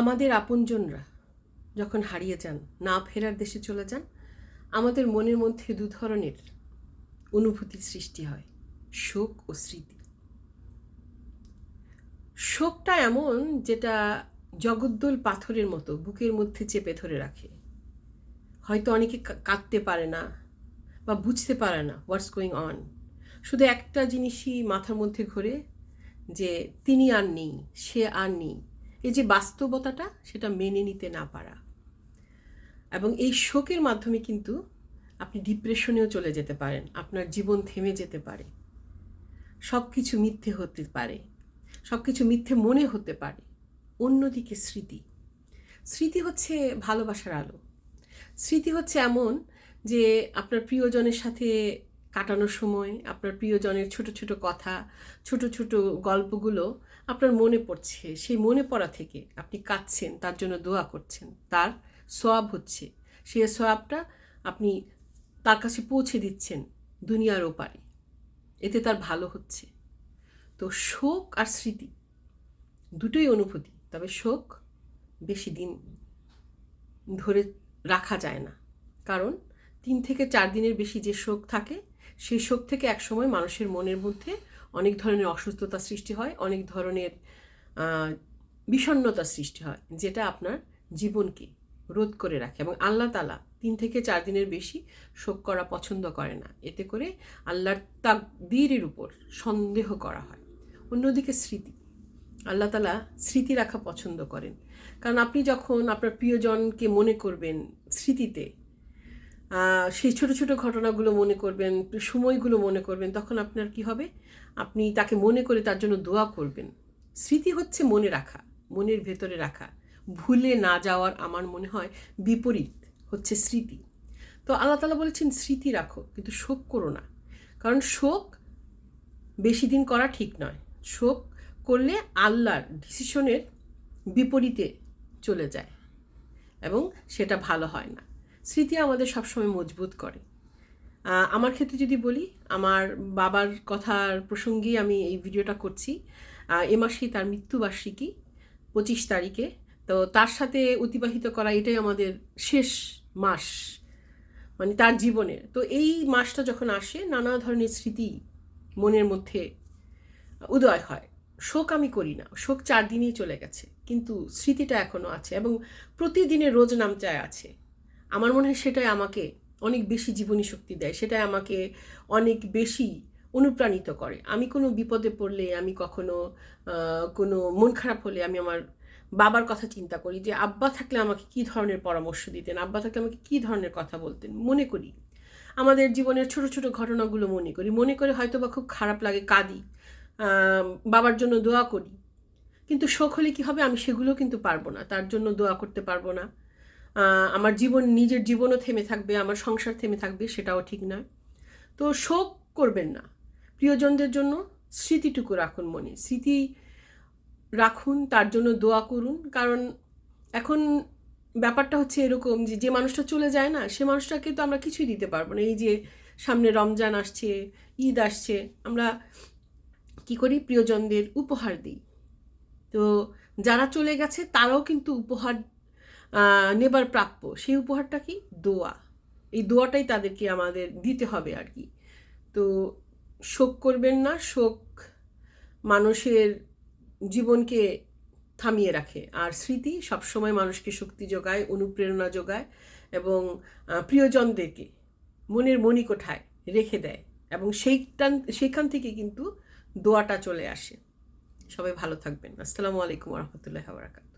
আমাদের আপনজনরা যখন হারিয়ে যান, না ফেরার দেশে চলে যান, আমাদের মনের মধ্যে দু ধরনের অনুভূতির সৃষ্টি হয়, শোক ও স্মৃতি। শোকটা এমন যেটা জগদ্দল পাথরের মতো বুকের মধ্যে চেপে ধরে রাখে। হয়তো অনেকে কাঁদতে পারে না বা বুঝতে পারে না হোয়াটস গোয়িং অন শুধু একটা জিনিসই মাথার মধ্যে ঘোরে যে তিনি আর নেই, সে আর নেই। এই যে বাস্তবতাটা সেটা মেনে নিতে না পারা। এবং এই শোকের মাধ্যমে কিন্তু আপনি ডিপ্রেশনেও চলে যেতে পারেন, আপনার জীবন থেমে যেতে পারে। সব কিছু মিথ্যে হতে পারে সব কিছু মিথ্যে মনে হতে পারে, অন্যদিকে স্মৃতি। স্মৃতি হচ্ছে ভালোবাসার আলো। স্মৃতি হচ্ছে এমন যে আপনার প্রিয়জনের সাথে কাটানোর সময় আপনার প্রিয়জনের ছোট ছোট কথা, ছোট ছোট গল্পগুলো আপনার মনে পড়ছে। সেই মনে পড়া থেকে আপনি কাঁদছেন, তার জন্য দোয়া করছেন। তার সোয়াব হচ্ছে। সেই সোয়াবটা আপনি তার কাছে পৌঁছে দিচ্ছেন দুনিয়ার ওপারে। এতে তার ভালো হচ্ছে। তো শোক আর স্মৃতি দুটোই অনুভূতি, তবে শোক বেশি দিন ধরে রাখা যায় না। কারণ তিন থেকে চার দিনের বেশি যে শোক থাকে সেই শোক থেকে একসময় মানুষের মনের মধ্যে অনেক ধরনের অসুস্থতা সৃষ্টি হয় অনেক ধরনের আহ, বিষণ্ণতা সৃষ্টি হয় যেটা আপনার জীবনকে রোধ করে রাখে এবং আল্লাহ তালা তিন থেকে চার দিনের বেশি শোক করা পছন্দ করে না। এতে করে আল্লাহর তাকদীরের উপর সন্দেহ করা হয়। অন্যদিকে স্মৃতি। আল্লাহ তালা স্মৃতি রাখা পছন্দ করেন। কারণ আপনি যখন আপনার প্রিয়জনকে মনে করবেন স্মৃতিতে সেই ছোট ছোট ঘটনাগুলো মনে করবেন সময়গুলো মনে করবেন, তখন আপনার কি হবে? আপনি তাকে মনে করে তার জন্য দোয়া করবেন। স্মৃতি হচ্ছে মনে রাখা, মনের ভেতরে রাখা। ভুলে না যাওয়ার আমার মনে হয় বিপরীত হচ্ছে স্মৃতি। তো আল্লাহ তালা বলেছেন, স্মৃতি রাখো, কিন্তু শোক করো না। কারণ শোক বেশি দিন করা ঠিক নয়। শোক করলে আল্লাহর ডিসিশনের বিপরীতে চলে যায় এবং সেটা ভালো হয় না। স্মৃতি আমাদের সবসময় মজবুত করে। আমার ক্ষেত্রে যদি বলি, আমার বাবার কথার প্রসঙ্গেই আমি এই ভিডিওটা করছি। এ মাসেই তার মৃত্যুবার্ষিকী, পঁচিশ তারিখে। তো তার সাথে অতিবাহিত করা এটাই আমাদের শেষ মাস মানে তার জীবনের। তো এই মাসটা যখন আসে, নানা ধরনের স্মৃতি মনের মধ্যে উদয় হয়। শোক আমি করি না, শোক চার দিনই চলে গেছে, কিন্তু স্মৃতিটা এখনও আছে এবং প্রতিদিনের রোজ নামচায় আছে। আমার মনে হয় সেটাই আমাকে অনেক বেশি জীবনী শক্তি দেয়, সেটাই আমাকে অনেক বেশি অনুপ্রাণিত করে। আমি কোনো বিপদে পড়লে, আমি কখনো কোনো মন খারাপ হলে আমি আমার বাবার কথা চিন্তা করি যে, আব্বা থাকলে আমাকে কী ধরনের পরামর্শ দিতেন? আব্বা থাকলে আমাকে কী ধরনের কথা বলতেন? মনে করি। আমাদের জীবনের ছোট ছোট ঘটনাগুলো মনে করি। মনে করে হয়তো বা খুব খারাপ লাগে, কাঁদি বাবার জন্য দোয়া করি। কিন্তু শোক হলে কী হবে? আমি সেগুলো কিন্তু পারব না। তার জন্য দোয়া করতে পারব না। আমার জীবন নিজের জীবনও থেমে থাকবে, আমার সংসার থেমে থাকবে, সেটাও ঠিক নয়। তো শোক করবেন না। প্রিয়জনদের জন্য স্মৃতিটুকু রাখুন মনে। স্মৃতি রাখুন, তার জন্য দোয়া করুন। কারণ এখন ব্যাপারটা হচ্ছে এরকম যে যে মানুষটা চলে যায় না, সে মানুষটাকে তো আমরা কিছুই দিতে পারব না। এই যে সামনে রমজান আসছে, ঈদ আসছে, আমরা কি করি? প্রিয়জনদের উপহার দিই। তো যারা চলে গেছে, তারাও কিন্তু উপহার নেবার প্রাপ্য। সেই উপহারটা কি? দোয়া। এই দোয়াটাই তাদেরকে আমাদের দিতে হবে আর কি। তো শোক করবেন না, শোক মানুষের জীবনকে থামিয়ে রাখে। আর স্মৃতি সবসময় মানুষকে শক্তি যোগায়, অনুপ্রেরণা যোগায় এবং প্রিয়জনদেরকে মনের মণিকোঠায় রেখে দেয় এবং সেইটান, সেইখান থেকে কিন্তু দোয়াটা চলে আসে। সবাই ভালো থাকবেন। আসসালামু আলাইকুম রহমতুল্লাহ বারাকাত